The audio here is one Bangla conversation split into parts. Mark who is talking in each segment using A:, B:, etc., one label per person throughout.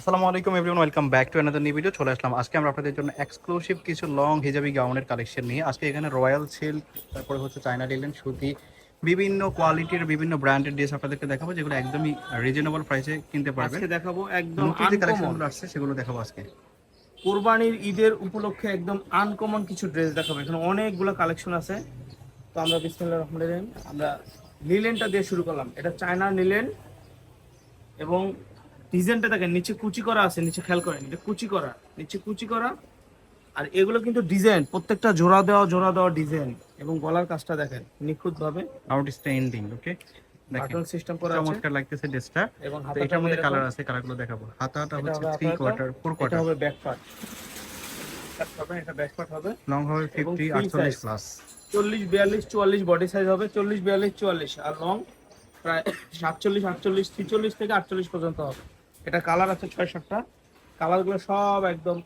A: আসসালামু আলাইকুম everyone welcome back to another new video চলে আসলাম। আজকে আমরা আপনাদের জন্য এক্সক্লুসিভ কিছু লং হিজাবি গাউনের কালেকশন নিয়ে। আজকে এখানে রয়্যাল সিল্ক তারপরে হচ্ছে চায়না লিলেন সুতি বিভিন্ন কোয়ালিটির বিভিন্ন ব্র্যান্ডের ড্রেস আপনাদেরকে দেখাবো যেগুলো একদমই রিজনেবল প্রাইসে কিনতে পারবেন।
B: আজকে দেখাবো একদম
A: যে কালেকশনগুলো আসছে সেগুলো দেখাবো আজকে।
B: কোরবানির ঈদের উপলক্ষে একদম আনকমন কিছু ড্রেস দেখাবো। এখানে অনেকগুলো কালেকশন আছে। তো আমরা বিসমিল্লাহ রহমান রহিম আমরা লিলেনটা দিয়ে শুরু করলাম। এটা চায়না নিলেন এবং ডিজাইনটা দেখেন নিচে কুচি করা আছে নিচে খেয়াল করেন এটা কুচি করা নিচে কুচি করা। আর এগুলো কিন্তু ডিজাইন প্রত্যেকটা জোড়া দেওয়া জোড়া দেওয়া ডিজাইন। এবং গলার কাজটা দেখেন নিখুঁত ভাবে
A: আউটস্ট্যান্ডিং ওকে দেখেন
B: বাটন সিস্টেম করা আছে।
A: চমৎকার লাগতেছে ড্রেসটা।
B: এবং
A: এটার মধ্যে কালার আছে কালারগুলো দেখাবো। হাতাটা
B: এটা
A: হচ্ছে
B: হবে
A: থ্রি
B: হাতাটা,
A: কোয়ার্টার ফোর
B: এটা
A: কোয়ার্টার
B: হবে ব্যাক পার্ট হবে এটা ব্যাক পার্ট হবে।
A: লং হবে
B: এবং
A: ফিফটি
B: free
A: আটচল্লিশ
B: size।
A: প্লাস
B: চল্লিশ বিয়াল্লিশ চুয়াল্লিশ বডি সাইজ হবে। চল্লিশ বিয়াল্লিশ চুয়াল্লিশ। আর লং প্রায় সাতচল্লিশ আটচল্লিশ ছিচল্লিশ থেকে আটচল্লিশ পর্যন্ত হবে। এটা কালার আছে ছয় সাতটা কালারগুলো সব একদম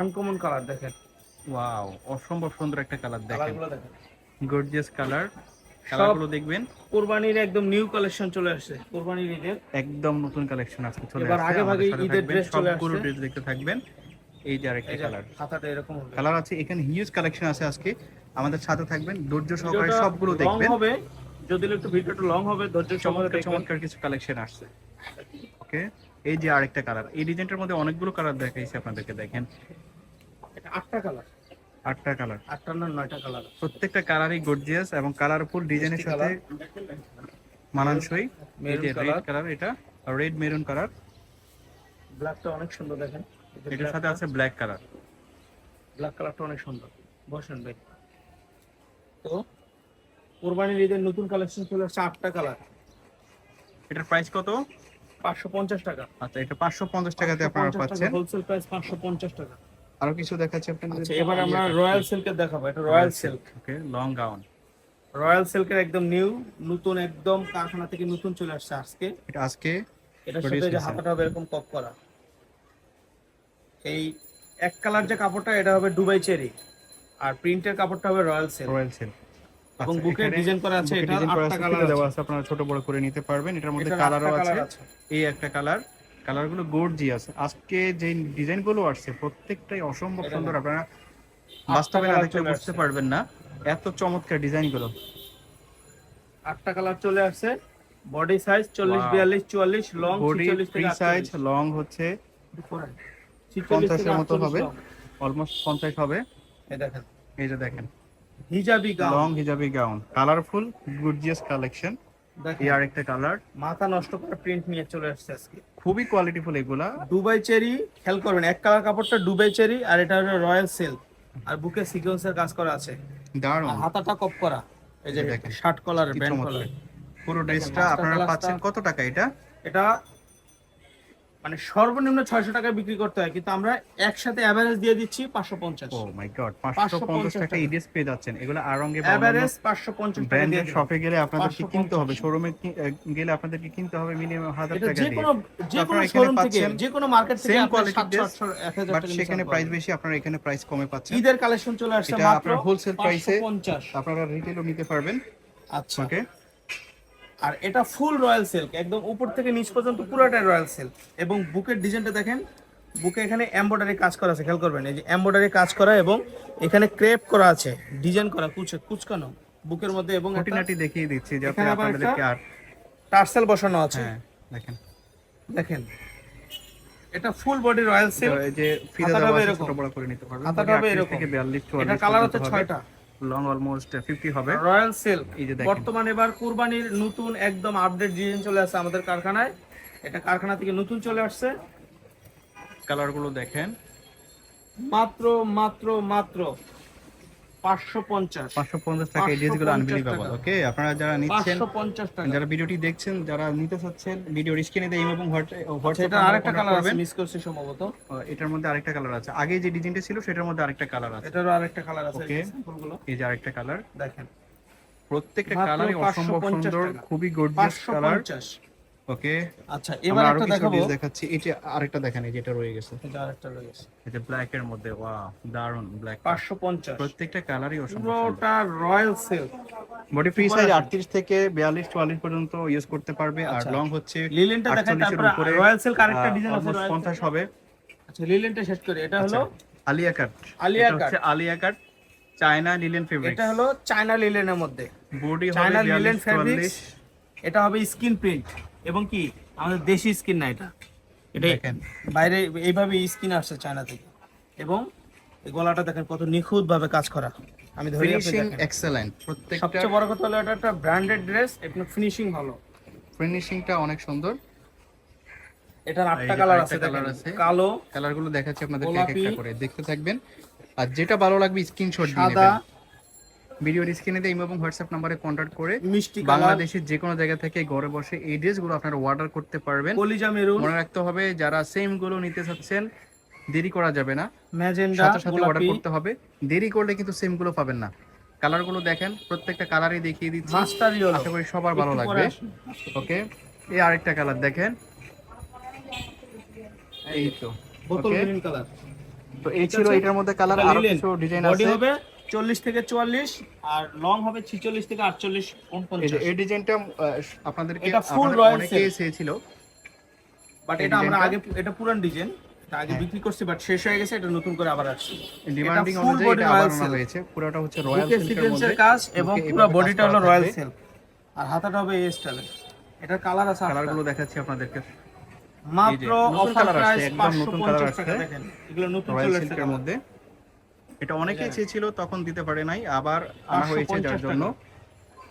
B: আনকমন কালার দেখেন।
A: ওয়াও অসম্ভব সুন্দর একটা কালার দেখেন। গর্জিয়াস কালার কালারগুলো দেখবেন।
B: কোরবানির একদম নিউ কালেকশন চলে আসছে। কোরবানির ঈদের।
A: একদম নতুন কালেকশন আজকে চলে
B: এবার
A: আসছে।
B: আগে ভাগে
A: আমাদের সাথে
B: ঈদের dress চলে আসছে।
A: ড্রেস দেখতে থাকবেন। এই যে আরেকটা কালার
B: খাতাটা এরকম হবে।
A: কালার আছে এখানে হিউজ কালেকশন আছে আজকে। আমাদের সাথে থাকবেন ধৈর্য সহকারে সবগুলো দেখবেন।
B: হবে। যদি একটু ভিডিওটা লং হবে ধৈর্য সহকারে
A: চমৎকার কিছু কালেকশন আসছে। ওকে এই যে আরেকটা কালার এই ডিজাইনটার মধ্যে অনেকগুলো কালার দেখাইছি আপনাদেরকে দেখেন।
B: এটা আটটা কালার
A: আটটা কালার
B: আটটা না নয়টা কালার
A: প্রত্যেকটা কালারই গর্জিয়াস এবং কালারফুল ডিজাইনের সাথে মানানসই। এই যে রেড কালার এটা রেড মেরুন কালার
B: ব্ল্যাকটা অনেক সুন্দর দেখেন।
A: এটার সাথে আছে ব্ল্যাক কালার
B: ব্ল্যাক কালারটা অনেক সুন্দর। বসেন ভাই। তো কোরবানির ঈদের নতুন কালেকশন চলে আসছে আটটা কালার
A: এটার প্রাইস কত?
B: পাঁচশো পঞ্চাশ টাকা।
A: আচ্ছা এটা পাঁচশো পঞ্চাশ টাকাতে আপনারা পাচ্ছেন।
B: হোলসেল প্রাইস পাঁচশো পঞ্চাশ টাকা।
A: আরও কিছু দেখাচ্ছি আপনাদের?
B: আচ্ছা এবার আমরা রয়্যাল সিল্কের দেখাবো এটা royal silk
A: okay long gown
B: royal সিল্কের একদম নিউ নতুন একদম কারখানা থেকে নতুন চলে আসছে আজকে।
A: এটা আজকে Produce
B: সাথে যে হাতাটা হবে এরকম কপ করা। এই এক কালার যে কাপড়টা এটা হবে দুবাই চেরি আর প্রিন্টের কাপড়টা হবে রয়্যাল সিল্ক
A: রয়্যাল সিল্ক
B: এবং বুকে ডিজাইন করা আছে এটা আটটা কালার
A: দেওয়া
B: আছে।
A: আছে আপনারা ছোট বড় করে নিতে পারবেন। এটার মধ্যে কালারও আছে এই একটা কালার কালারগুলো গর্জিয়াস আজকে যে ডিজাইনগুলো আসছে প্রত্যেকটাই অসম্ভব সুন্দর। আপনারা বাস্তবে না দেখলে বুঝতে পারবেন না। এত চমৎকার ডিজাইনগুলো
B: আটটা কালার চলে আসছে। বডি সাইজ চল্লিশ
A: Wow.
B: বিয়াল্লিশ চুয়াল্লিশ লং
A: বডি
B: ছিচল্লিশ
A: ফ্রি
B: থেকে
A: সাইজ লং হচ্ছে পঞ্চাশের মতো হবে। অলমোস্ট পঞ্চাশ হবে।
B: এই দেখেন।
A: এই যে দেখেন।
B: হিজাবি
A: লং হিজাবি গাউন। কালারফুল গর্জিয়াস কালেকশন এই আরেকটা কালার
B: মাথা নষ্ট করা প্রিন্ট নিয়ে চলে আসছে আজকে।
A: খুবই কোয়ালিটিফুল এগুলা।
B: দুবাই চেরি খেয়াল করবেন এক কালার কাপড়টা দুবাই চেরি আর এটা হলো রয়্যাল সিল্ক। আর বুকে সিকোয়েন্সের কাজ করা আছে।
A: দারুণ।
B: হাতাটা কপ করা। এই যে শার্ট কলারের
A: কি
B: ব্যান্ড কলার
A: পুরো ড্রেসটা আপনারা পাচ্ছেন কত টাকা এটা?
B: এটা মানে সর্বনিম্ন ছয়শো টাকায় বিক্রি করতে হয় কিন্তু আমরা একসাথে অ্যাভারেজ দিয়ে দিচ্ছি পাঁচশো পঞ্চাশ।
A: ও মাই গড 550 টাকা
B: টাকা।
A: ইডিএস পেয়ে যাচ্ছেন। এগুলো আরঙ্গে
B: অ্যাভারেজ পাঁচশো পঞ্চাশ
A: ব্র্যান্ডের শপে গেলে আপনাদেরকে কিনতে হবে। শোরুমে গেলে আপনাদেরকে কিনতে হবে মিনিমাম হাজার টাকা
B: যে কোনো যে কোনো শোরুম থেকে যে কোনো মার্কেট থেকে
A: same
B: আপনার
A: quality
B: 700,
A: dress,
B: 800, 1000
A: বাট
B: টাকা
A: সেখানে প্রাইস বেশি আপনারা এখানে প্রাইস কমে পাচ্ছেন।
B: ঈদের কালেকশন চলে আসছে মাত্র
A: এ-
B: 550
A: আপনারা রিটেলও নিতে পারবেন।
B: আচ্ছা।
A: ওকে
B: আর এটা ফুল রয়্যাল সিল্ক একদম উপর থেকে নিচ পর্যন্ত পুরোটাই রয়্যাল সিল্ক এবং বুকের ডিজাইনটা দেখেন বুকে এখানে এম্বয়ডারি কাজ করা আছে খেয়াল করবেন এই যে এম্বয়ডারি কাজ করা এবং এখানে ক্রেপ করা আছে ডিজাইন করা কুচ কুচকানো বুকের মধ্যে এবং
A: খুঁটিনাটি দেখিয়ে দিচ্ছি যাতে আপনাদেরকে আর
B: টার্সেল বসানো আছে।
A: হ্যাঁ, দেখেন।
B: দেখেন এটা ফুল বডি রয়্যাল সিল্ক
A: যে ফিদা
B: এরকম।
A: বড় করে নিতে পারবেন।
B: হাতাটা হবে এরকম।
A: 42
B: এটা কালার হচ্ছে 6টা
A: লং অলমোস্ট 50 হবে।
B: রয়্যাল সিল্ক
A: এই যে দেখেন।
B: বর্তমানে এবার কুরবানির নতুন একদম আপডেট ডিজাইন চলে আসছে আমাদের কারখানায় এটা কারখানা থেকে নতুন চলে আসছে।
A: কালারগুলো দেখেন।
B: মাত্র মাত্র মাত্র।
A: 550 টাকা এই ড্রেসগুলো আনবিলিভেবল ওকে আপনারা যারা নিচ্ছেন
B: পাঁচশো পঞ্চাশ টাকা।
A: যারা ভিডিওটি দেখছেন যারা নিতে চাচ্ছেন ভিডিও স্ক্রিনে দেয় এবং হোয়াটসঅ্যাপ
B: সেটা আরেকটা কালার আছে মিস করছি সম্ভবত।
A: এটার মধ্যে আরেকটা কালার আছে। আগে যে ডিজাইনটা ছিল সেটার মধ্যে আরেকটা কালার আছে।
B: এটারও আরেকটা কালার আছে.
A: এই যে আরেকটা কালার
B: দেখেন।
A: প্রত্যেকটা কালারই অসম্ভব সুন্দর খুবই গর্জিয়াস কালার
B: পঞ্চাশ।
A: ওকে?
B: আচ্ছা
A: এবার
B: একটা দেখাবো।
A: দেখাচ্ছি। এটা আরেকটা দেখেন এই যেটা রয়ে গেছে।
B: এটা আরেকটা রয়েছে
A: এটা ব্ল্যাক এর মধ্যে ওয়াও দারুণ ব্ল্যাক
B: পাঁচশো পঞ্চাশ।
A: প্রত্যেকটা কালারই অসম্ভব।
B: পুরোটা royal silk
A: body free size 38 থেকে 42 44 পর্যন্ত ইউজ করতে পারবে। আর
B: আচ্ছা।
A: লং হচ্ছে
B: লিলেনটা দেখেন
A: 48
B: তারপরে রয়্যাল সিল্ক আরেকটা ডিজাইন আছে
A: 50 হবে।
B: আচ্ছা লিলেনটা শেষ করি। এটা হলো
A: আচ্ছা, আলিয়া কাট
B: আলিয়া
A: এটা হচ্ছে Alia cut China linen fabric
B: এটা হলো চায়না লিলেনের মধ্যে।
A: বডি হবে
B: চায়না লিলেন ফেব্রিক্স
A: 44
B: এটা হবে স্কিন প্রিন্ট এবং কি আমাদের দেশি স্কিন না এটা। বাইরে এইভাবে স্কিন আসছে চায়না থেকে। এবং গলাটা দেখেন কত নিখুঁত ভাবে কাজ করা। আমি ধরি
A: ফিনিশিং এক্সেলেন্ট প্রত্যেকটা
B: সবচেয়ে বড় কথা হলো এটা একটা ব্র্যান্ডেড ড্রেস এবং ফিনিশিং ভালো।
A: ফিনিশিংটা অনেক সুন্দর।
B: এটার আটটা কালার আছে কালার
A: আছে।
B: কালো
A: কালারগুলো দেখাচ্ছি আপনাদেরকে এক। একটা করে। দেখতে থাকবেন। আর যেটা ভালো লাগবে স্ক্রিনশট দিয়ে
B: সাদা
A: নেবেন। ভিডিওর স্ক্রিনে দিয়ে ইমো এবং হোয়াটসঅ্যাপ নাম্বারে কন্ট্যাক্ট করে
B: মিষ্টি
A: বাংলাদেশের যে কোনো জায়গা থেকে ঘরে বসে এই ড্রেসগুলো আপনারা অর্ডার করতে পারবেন।
B: কলিজা মেরুন।
A: মনে রাখতে হবে যারা সেমগুলো নিতে চাচ্ছেন দেরি করা যাবে না।
B: ম্যাজেন্ডা
A: সাথে সাথে অর্ডার করতে হবে। দেরি করলে কিন্তু সেমগুলো পাবেন না। কালারগুলো দেখেন প্রত্যেকটা কালারই দেখিয়ে দিচ্ছি।
B: মাস্টার ইয়েলো
A: আশা করি সবার ভালো লাগবে। ওকে এই আরেকটা কালার দেখেন। এই তো।
B: বোতল গ্রিন কালার
A: তো এই ছিল এটার মধ্যে কালার
B: আরও
A: কিছু ডিজাইন
B: বডি
A: আছে।
B: হবে চল্লিশ থেকে চুয়াল্লিশ আর লং হবে ছিচল্লিশ থেকে আটচল্লিশ
A: এই ডিজাইনটা আপনাদেরকে
B: এটা royal
A: অনেকেই চেয়েছিল।
B: বাট এটা আমরা আগে এটা পুরান ডিজাইন আগে
A: হ্যাঁ।
B: বিক্রি করছি বাট শেষ হয়ে গেছে এটা নতুন করে আবার আসছে।
A: ডিমান্ডিং অনুযায়ী এটা আবার আনা হয়েছে। পুরোটা হচ্ছে রয়্যাল
B: সিকোয়েন্সের কাজ এবং পুরো বডিটা হলো রয়্যাল
A: থাকবে।
B: আর হাতাটা হবে এই স্টাইলে এটা কালার আছে।
A: কালারগুলো দেখাচ্ছি আপনাদেরকে।
B: মাত্র অফার প্রাইস
A: একদম
B: পাঁচশো
A: নতুন colour
B: পঞ্চাশ টাকা দেখেন। এগুলো নতুন
A: রয়্যাল
B: চলে
A: সিল্কের মধ্যে। এটা অনেকেই
B: হ্যাঁ।
A: চেয়েছিল তখন দিতে পারে নাই আবার আনা হয়েছে যার জন্য।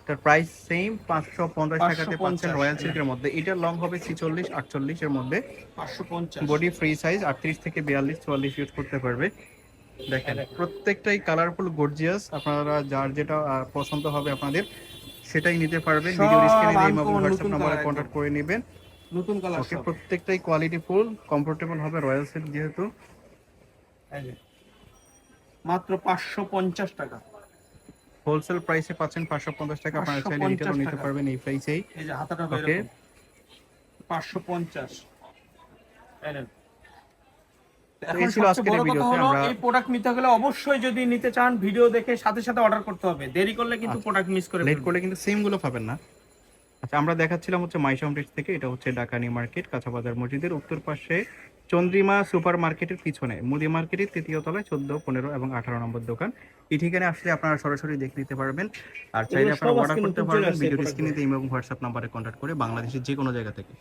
A: এটার প্রাইস সেম পাঁচশো পঞ্চাশ টাকাতে
B: 550
A: পাচ্ছেন রয়্যাল সিল্কের মধ্যে। এটার লং হবে ছিচল্লিশ আটচল্লিশ এর মধ্যে।
B: পাঁচশো পঞ্চাশ।
A: বডি ফ্রি সাইজ আটত্রিশ থেকে বিয়াল্লিশ চুয়াল্লিশ ইউজ করতে পারবে। দেখেন
B: দেখেন।
A: প্রত্যেকটাই কালারফুল গর্জিয়াস আপনারা যার যেটা পছন্দ হবে আপনাদের সেটাই নিতে পারবেন ভিডিও স্ক্রিনে এবং
B: uncommon
A: হোয়াটসঅ্যাপ নাম্বারে কন্ট্যাক্ট করে নেবেন।
B: নতুন কালার
A: ওকে প্রত্যেকটাই কোয়ালিটি ফুল কমফোর্টেবল হবে রয়্যাল সিল্ক যেহেতু।
B: মাত্র পাঁচশো পঞ্চাশ টাকা।
A: হোলসেল প্রাইসে পাচ্ছেন পাঁচশো পঞ্চাশ টাকা। আপনারা চাইলে
B: 550
A: রিটেলও নিতে। পারবেন এই প্রাইসেই
B: এই যে হাতাটা
A: ওকে
B: পাঁচশো পঞ্চাশ।
A: এই
B: প্রোডাক্ট নিতে গেলে অবশ্যই যদি নিতে চান ভিডিও দেখে সাথে সাথে অর্ডার করতে হবে। দেরি করলে কিন্তু প্রোডাক্ট মিস করে
A: লেট
B: ফেলবেন।
A: করলে কিন্তু সেমগুলো পাবেন না। আচ্ছা আমরা দেখাচ্ছিলাম হচ্ছে মাইশাম থেকে। এটা হচ্ছে ডাকানি মার্কেট কাঁচাবাজার মসজিদের উত্তর পাশে চন্দ্রিমা সুপার মার্কেটের পিছনে মুদি মার্কেটের তৃতীয় তলায় চোদ্দ পনেরো এবং আঠারো নম্বর দোকান। এই ঠিকানে আসলে আপনারা সরাসরি দেখে নিতে পারবেন। আর চাইলে আপনারা অর্ডার করতে পারবেন ভিডিও স্ক্রিনে ইমেল এবং হোয়াটসঅ্যাপ নাম্বারে কন্ট্যাক্ট করে বাংলাদেশের যে কোনো জায়গা থেকে।